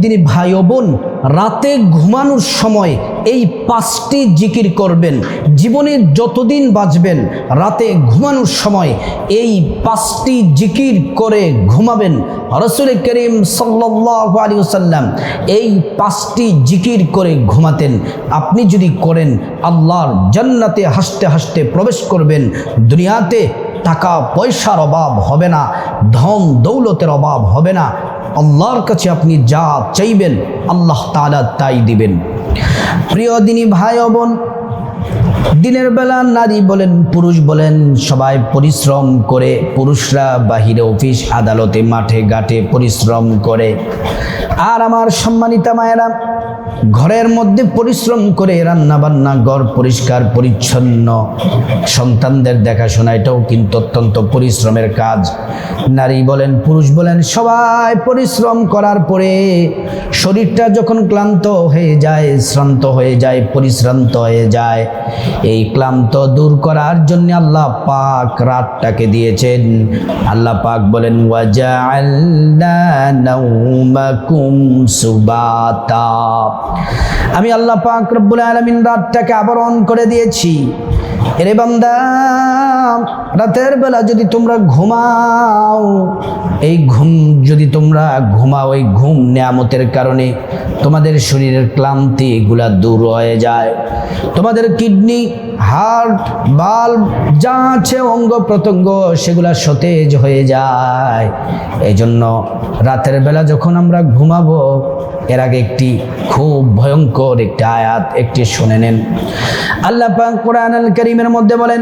দিনী ভাই বোন, রাতে ঘুমানোর সময় এই পাঁচটি জিকির করবেন। জীবনে যতদিন বাঁচবেন, রাতে ঘুমানোর সময় এই পাঁচটি জিকির করে ঘুমাবেন। রসুল করিম সাল্লাহ আলী সাল্লাম এই পাঁচটি জিকির করে ঘুমাতেন। আপনি যদি করেন, আল্লাহর জান্নাতে হাসতে হাসতে প্রবেশ করবেন। দুনিয়াতে টাকা পয়সার অভাব হবে না, ধন দৌলতের অভাব হবে না। আল্লাহর কাছে আপনি যা চাইবেন, আল্লাহ তালা তাই দিবেন। প্রিয় দিনী ভাই বোন, দিনের বেলা নারী বলেন, পুরুষ বলেন, সবাই পরিশ্রম করে, পুরুষরা বাহিরে অফিস, আদালতে, মাঠে, ঘাটে পরিশ্রম করে। আর আমার সম্মানিতা মায়েরা ঘরের মধ্যে পরিশ্রম করে রান্না বান্না ঘর পরিষ্কার, পরিচ্ছন্ন। সন্তানদের দেখাশোনা, এটাও কিন্তু অত্যন্ত পরিশ্রমের কাজ। নারী বলেন, পুরুষ বলেন, সবাই পরিশ্রম করার পরে শরীরটা যখন ক্লান্ত হয়ে যায়, শ্রান্ত হয়ে যায়, পরিশ্রান্ত হয়ে যায়, এই ক্লান্ত দূর করার জন্য আল্লাহ পাক রাতটাকে দিয়েছেন। আল্লাহ পাক বলেন, ওয়াজআলনা নাওমাকুম সুবাতা। আমি আল্লাহ পাক রব্বুল আলামিন রাতটাকে আবরণ করে দিয়েছি। এরে বান্দা, রাতের বেলা যদি তোমরা ঘুমাও, এই ঘুম যদি তোমরা ঘুমাও, এই ঘুম নিয়ামতের কারণে তোমাদের শরীরের ক্লান্তি এগুলা দূর হয়ে যায়। তোমাদের কিডনি, হার্ট বাল্ব যা আছে অঙ্গ প্রত্যঙ্গ সেগুলা সতেজ হয়ে যায়। এই জন্য রাতের বেলা যখন আমরা ঘুমাবো এর আগে একটি খুব ভয়ঙ্কর একটি আয়াত একটি শুনে নেন আল্লাহ পাক কোরআন আল করিমের মধ্যে বলেন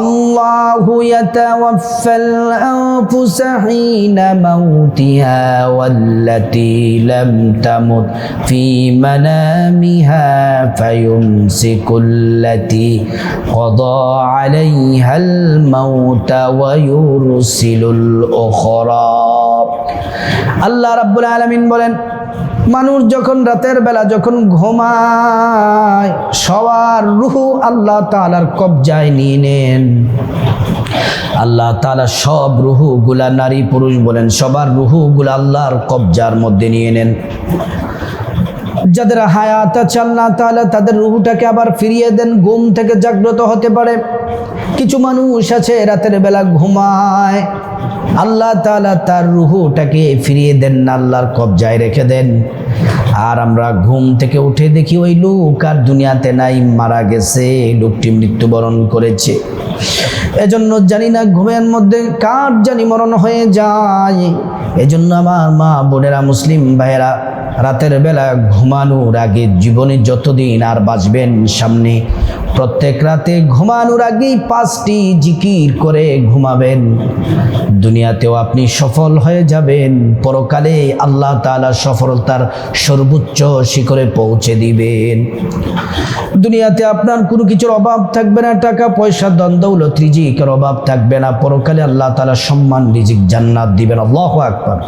আল্লাহু ইয়াতাওয়াফাল আনফুসা হিনা মাউতিহা ওয়াল্লাতী লাম তামুত ফি মানামিহা ফায়ুমসিকুল্লাতী قضى عليها الموت ويرسل الأخرى আল্লাহ রাব্বুল আলামিন বলেন, মানুষ যখন রাতের বেলা যখন ঘুমায়, সবার রুহু আল্লাহ তালার কবজায় নিয়ে নেন। আল্লাহ তালা সব রুহু গুলা নারী পুরুষ বলেন, সবার রুহু গুলা আল্লাহর কবজার মধ্যে নিয়ে নেন। যাদের হায়াত আছে আল্লাহ তাআলা তাদের রুহুটাকে আবার ফিরিয়ে দেন, ঘুম থেকে জাগ্রত হতে পারে। কিছু মানুষ আছে, রাতের বেলা ঘুমায়। আল্লাহ তালা তার রুহুটাকে ফিরিয়ে দেন না, আল্লাহর কবজায় রেখে দেন। আর আমরা ঘুম থেকে উঠে দেখি ওই লোক আর দুনিয়াতে নাই, মারা গেছে লোকটি মৃত্যুবরণ করেছে। এজন্য জানি না ঘুমের মধ্যে কার জানি মরণ হয়ে যায়। এজন্য আমার মা বোনেরা, মুসলিম ভাইয়েরা, রাতের বেলা ঘুমানোর আগে জীবনে যতদিন আর বাঁচবেন সামনে, প্রত্যেক রাতে ঘুমানোর আগেই পাঁচটি জিকির করে ঘুমাবেন। দুনিয়াতেও আপনি সফল হয়ে যাবেন। পরকালে আল্লাহ তাআলা সফলতার সর্বোচ্চ শিখরে পৌঁছে দিবেন। দুনিয়াতে আপনার কোনো কিছুর অভাব থাকবে না, টাকা, পয়সা দ্বন্দ্বৌলত রিজিকের অভাব থাকবে না পরকালে আল্লাহ তাআলা সম্মান রিজিক জান্নাত দিবেন আল্লাহু আকবার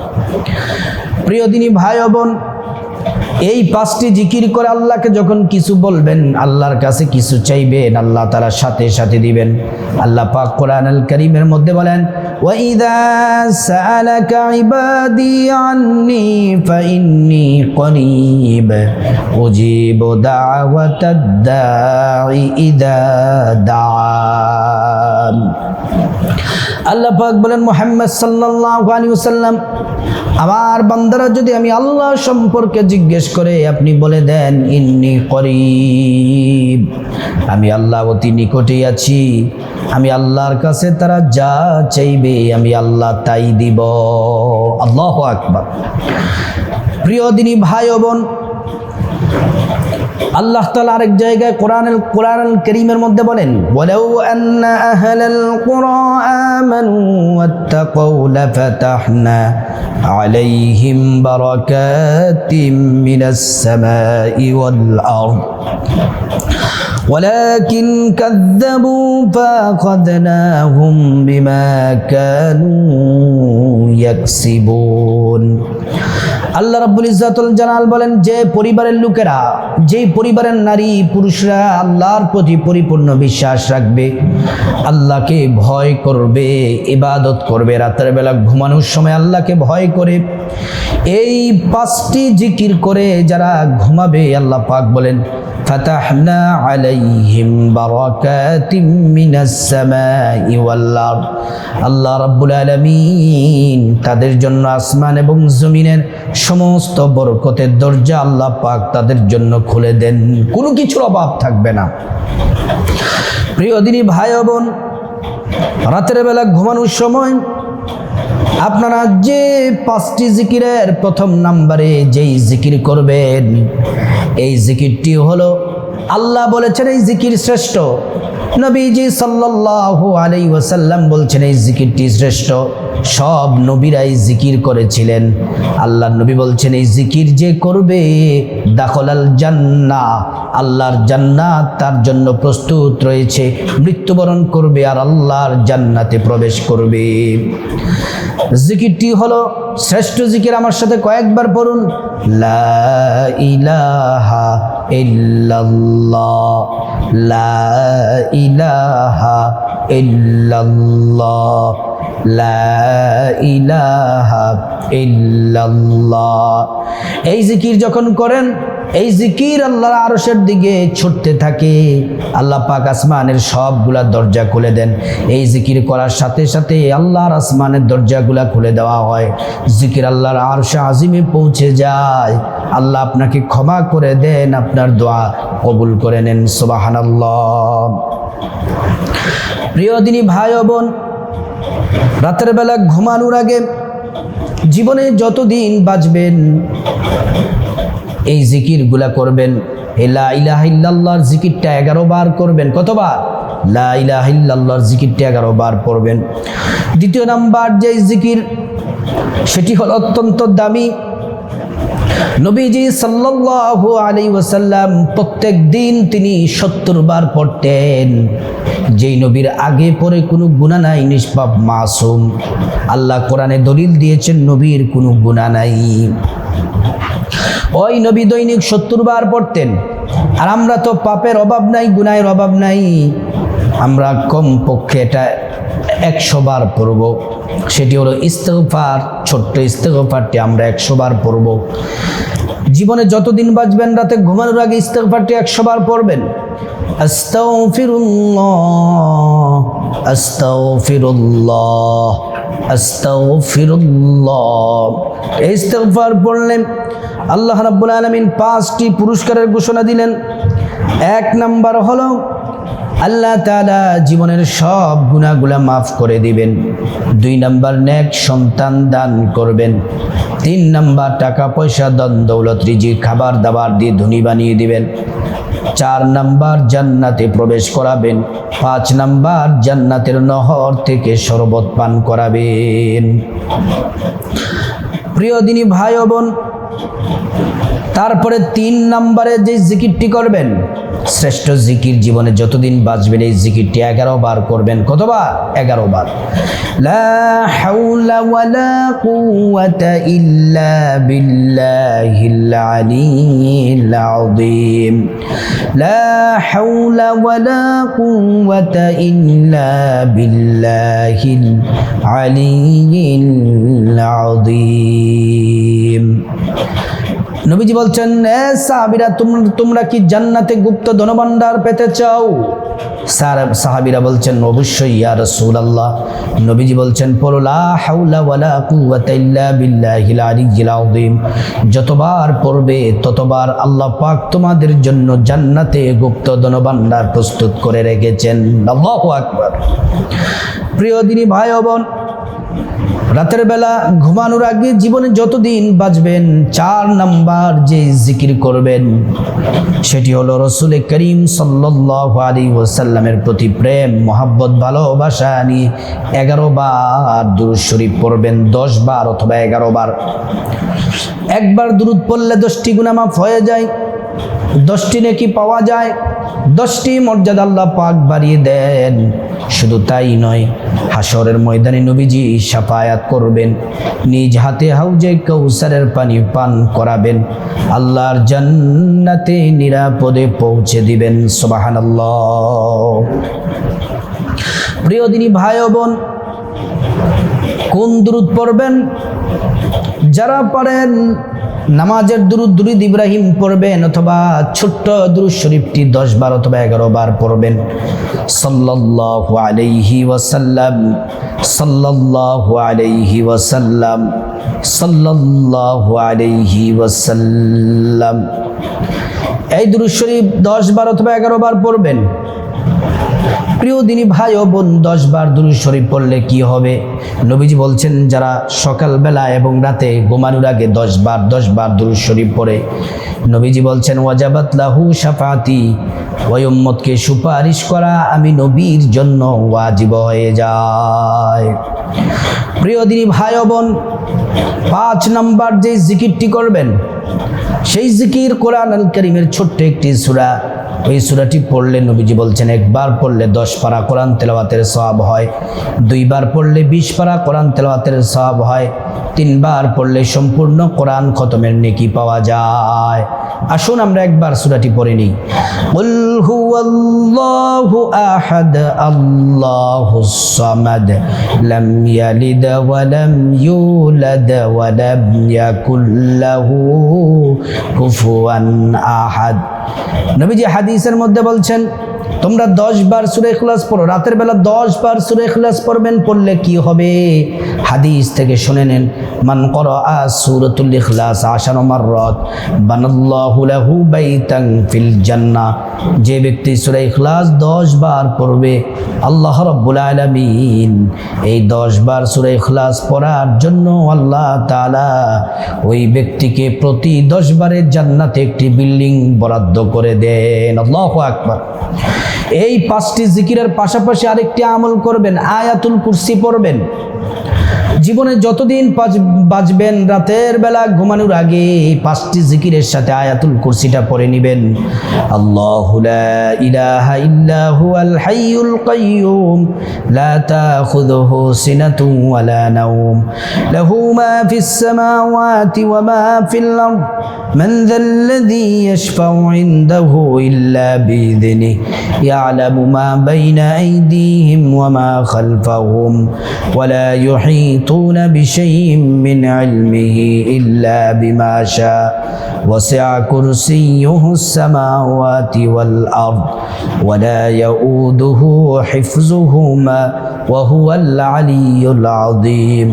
প্রিয় দিনী ভাই ও বোন এই পাঁচটি জিকির করে আল্লাহকে যখন কিছু বলবেন আল্লাহর কাছে কিছু চাইবেন আল্লাহ তারা সাথে সাথে দিবেন আল্লাহ পাক কোরআন আল করিমের মধ্যে বলেন وَإِذَا سَأَلَكَ عِبَادِي عَنِّي فَإِنِّي قَرِيبٌ أُجِيبُ دَعْوَةَ الدَّاعِ إِذَا دَعَانِ আল্লাহ পাক বলেন, মোহাম্মদ সাল্লাল্লাহু আলাইহি ওয়াসাল্লাম, আমার বান্দারা যদি আমি আল্লাহ সম্পর্কে জিজ্ঞেস করে, আপনি বলে দেন, ইন্নি করিব, আমি আল্লাহ অতি নিকটেই আছি, আমি আল্লাহর কাছে তারা যা চাইবে, আমি আল্লাহ তাই দিব। আল্লাহ আকবার। প্রিয় দিনী ভাই বোন আল্লাহ তাআলা আরেক জায়গায় কোরআনুল কোরআনুল কারীমের মধ্যে বলেন ওয়ালাউ আন্না আহলাল কুরা আমানু ওয়াত্তাকাউ লাফাতাহনা আলাইহিম বারাকাতিম মিনাস সামাই ওয়াল আরদ ولكن كذبوا فأخذناهم بما كانوا يكسبون আল্লাহ রাব্বুল ইজ্জাতুল জালাল বলেন, যে পরিবারের লোকেরা, যেই পরিবারের নারী, পুরুষরা আল্লাহর প্রতি পরিপূর্ণ বিশ্বাস রাখবে, আল্লাহকে ভয় করবে, ইবাদত করবে, রাতের বেলা ঘুমানোর সময় আল্লাহকে ভয় করে। এই পাঁচটি জিকির করে যারা ঘুমাবে, আল্লাহ পাক বলেন আল্লাহ রাব্বুল আলামিন তাদের জন্য আসমান এবং জমিনের সমস্ত বরকতের দরজা আল্লাহ পাক তাদের জন্য খুলে দেন। কোনো কিছুর অভাব থাকবে না। প্রিয় দিনী ভাই বোন, রাতের বেলা ঘুমানোর সময় আপনারা যে পাঁচটি জিকিরের প্রথম নাম্বারে যেই জিকির করবেন, এই জিকিরটি হলো, আল্লাহ বলেছেন এই জিকির শ্রেষ্ঠ। নবীজি সাল্লাল্লাহু আলাই ওয়াসাল্লাম বলছেন, এই জিকিরটি শ্রেষ্ঠ। সব নবীরাই জিকির করেছিলেন। আল্লাহ নবী বলছেন, এই জিকির যে করবে দাখলাল জান্না আল্লাহর জান্নাত তার জন্য প্রস্তুত রয়েছে। মৃত্যুবরণ করবে আর আল্লাহর জান্নাতে প্রবেশ করবে। জিকিরটি হলো শ্রেষ্ঠ জিকির আমার সাথে কয়েকবার পড়ুন। লা ইলাহা লা ইলাহা লা ইলাহা এই জিকির যখন করেন এই জিকির আল্লাহর আরশের দিকে ছুটতে থাকে। আল্লাহ পাক আসমানের সবগুলা দরজা খুলে দেন। এই জিকির করার সাথে সাথে আল্লাহর আসমানের দরজাগুলা খুলে দেওয়া হয়। জিকির আল্লাহর আরশে আজিমে পৌঁছে যায়। আল্লাহ আপনাকে ক্ষমা করে দেন, আপনার দোয়া কবুল করে নেন। সুবহানাল্লাহ। প্রিয় দিনী ভাই বোন, রাতের বেলা ঘুমানোর আগে জীবনে যতদিন বাঁচবেন এই জিকিরগুলা করবেন। এই লা জিকিরটা এগারো বার করবেন। কতবার? লা ইলাহা জিকিরটা এগারো বার পড়বেন। দ্বিতীয় নাম্বার যে জিকির, সেটি হল অত্যন্ত দামি। নবীজি সাল্লাল্লাহু আলাইহি ওয়াসাল্লাম প্রত্যেক দিন তিনি সত্তর বার পড়তেন। যেই নবীর আগে পরে কোনো গুণা নাই, নিষ্পাপ মাসুম। আল্লাহ কোরআনে দলিল দিয়েছেন, নবীর কোনো গুণা নাই। ওই নবী দৈনিক সত্তর বার পড়তেন। আর আমরা তো পাপের অভাব নাই গুনায়ের অভাব নাই। আমরা কম পক্ষে এটা একশো বার পড়ব। সেটি হলো ইস্তফার ছোট্ট ইস্তেগফারটি আমরা একশো বার পড়ব। জীবনে যতদিন বাঁচবেন, রাতে ঘুমানোর আগে ইস্তেগফারটি একশো বার পড়বেন। আস্তাগফিরুল্লাহ আস্তাগফিরুল্লাহ। আস্তাগফিরুল্লাহ এই ইস্তেগফার পড়লেন, আল্লাহ রাব্বুল আলামিন পাঁচটি পুরস্কারের ঘোষণা দিলেন। এক নাম্বার হলো, আল্লাহ তাআলা জীবনের সব গুণাগুলা মাফ করে দিবেন। দুই নাম্বার, নেক সন্তান দান করবেন। তিন নাম্বার, টাকা পয়সা দন দৌলত রিজি খাবার দাবার দিয়ে ধনী বানিয়ে দিবেন। চার নাম্বার জান্নাতে প্রবেশ করাবেন, পাঁচ নাম্বার জান্নাতের নহর থেকে শরবত পান করাবেন। প্রিয় দিনী ভাই বোন তারপরে তিন নম্বরে যে জিকিরটি করবেন, শ্রেষ্ঠ জিকির জীবনে যতদিন বাঁচবেন, এই জিকিরটি এগারো বার করবেন। কতবার? এগারো বার। লা নবীজি বলছেন সাহাবিরা, তোমরা তোমরা কি জান্নাতে গুপ্ত ধনভাণ্ডার পেতে চাও? স্যার সাহাবিরা বলছেন, অবশ্যই, ইয়া রাসূলুল্লাহ। নবীজি বলছেন যতবার পড়বে, ততবার আল্লাহ পাক তোমাদের জন্য জান্নাতে গুপ্ত ধনভাণ্ডার প্রস্তুত করে রেখেছেন। আল্লাহু আকবার। প্রিয় দিনী ভাই বোন রাতের বেলা ঘুমানোর আগে জীবনে যতদিন বাঁচবেন, চার নাম্বার যে জিকির করবেন, সেটি হলো রসুল করিম আলী ওসাল্লামের প্রতি প্রেম, মোহাব্বত, ভালোবাসা নিয়ে এগারো বার দুরুদ শরীফ পড়বেন, দশ বার অথবা এগারো বার। একবার দুরুদ পড়লে দশটি গুনামাফ হয়ে যায়, দশটি নেকি পাওয়া যায়, দশটি মর্যাদা আল্লাহ পাক বাড়িয়ে দেন। শুধু তাই নয় হাসরের ময়দানে নবীজি সাফায়াত করবেন। নিজ হাতে হাউজে কৌসারের পানি পান করাবেন। আল্লাহর জান্নাতে নিরাপদে পৌঁছে দিবেন, সুবহানাল্লাহ। প্রিয় দিনী ভাই বোন, কোন দুরুদ পড়বেন? যারা পারেন নামাজের দুরুদ দুরুদ ইব্রাহিম পড়বেন অথবা ছোট্ট দুরুদ শরীফটি দশ বার অথবা এগারো বার পড়বেন। সাল্লাল্লাহু আলাইহি ওয়াসাল্লাম, সাল্লাল্লাহু আলাইহি ওয়াসাল্লাম, সাল্লাল্লাহু আলাইহি ওয়াসাল্লাম। এই দুরুদ শরীফ দশ বার অথবা এগারো বার পড়বেন। প্রিয় দিনী ভাই ও বোন, দশ বার শরীফ পড়লে কি হবে? নবীজি বলছেন, যারা সকালবেলা এবং রাতে ঘুমানোর আগে দশ বার, দশ শরীফ পড়ে, নবীজি বলছেন, ওয়াজাবাত লাহু সাফাতি ওয়ম্মতকে সুপারিশ করা আমি নবীর জন্য ওয়াজিব হয়ে যায়। প্রিয় দিনী ভাই ও বোন, পাঁচ নাম্বার যে জিকিরটি করবেন, সেই জিকির কোরআন আল করিমের ছোট্ট একটি সূরা ওই সুরাটি পড়লে নবীজি বলছেন, একবার পড়লে দশ পারা কোরআন তেলাওয়াতের সব হয়, দুইবার পড়লে বিশ পারা কোরআন তেলাওয়াতের সব হয়, তিনবার পড়লে সম্পূর্ণ কোরআন খতমের নেকি পাওয়া যায়। আসুন আমরা একবার সূরাটি পড়ে নিই قل هو الله أحد الله الصمد لم يلد ولم يولد ولم يكن له كفوا أحد নবীজি হাদিসের মধ্যে বলছেন তোমরা দশ বার সুরে ইখলাস পড়ো, রাতের বেলা দশ বার সুরে ইখলাস পড়বেন, পড়লে কি হবে? হাদিস থেকে শুনে নেন, মান কর সুরতুল ইখলাস মাররত, বানাল্লাহু লাহু বাইতান ফিল জান্নাহ যে ব্যক্তি সুরে ইখলাস দশ বার পড়বে, আল্লাহ রাব্বুল আলামিন এই দশ বার সুরে ইখলাস পড়ার জন্য আল্লাহ তাআলা ওই ব্যক্তিকে প্রতি দশ বারের জান্নাতে একটি বিল্ডিং বরাদ্দ করে দেন। আল্লাহু আকবার। এই পাঁচটি জিকিরের পাশাপাশি আরেকটি আমল করবেন আয়াতুল কুরসি পড়বেন। জীবনে যতদিন বাঁচবেন রাতের বেলা ঘুমানোর আগে এই পাঁচটি জিকিরের সাথে আয়াতুল কুরসিটা পড়ে নেবেন। আল্লাহ ইলাহা ইল্লাহু আল হাইয়ুল কাইয়ুম, লা তাখুযুহু সিনাতুন ওয়ালা নাওম। লাহু মা ফিস সামাওয়াতি ওয়া মা ফিল আরদ। মান যাল্লাযী ইয়াশফাউ ইনদাহু يحيطون بشيء من علمه إلا بما شاء وسع كرسيه السماوات والأرض ولا يؤوده حفظهما وهو العلي العظيم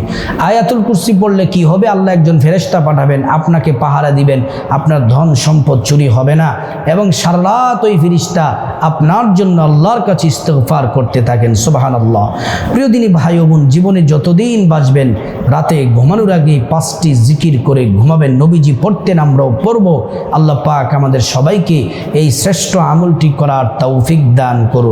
আয়াতুল কুরসি পড়লে কি হবে আল্লাহ একজন ফেরেশতা পাঠাবেন আপনাকে পাহারা দিবেন আপনার ধন সম্পদ চুরি হবে না এবং সারা রাত ওই ফিরিস্তা আপনার জন্য আল্লাহর কাছে ইস্তফার করতে থাকেন সুবাহান আল্লাহ প্রিয় দিনী ভাই ও বোন জীবনে যতদিন বাঁচবেন রাতে ঘুমানোর আগে পাঁচটি জিকির করে ঘুমাবেন। নবীজি পড়তেন, আমরাও পড়ব। আল্লাহ পাক আমাদের সবাইকে এই শ্রেষ্ঠ আমলটি করার তৌফিক দান করুন।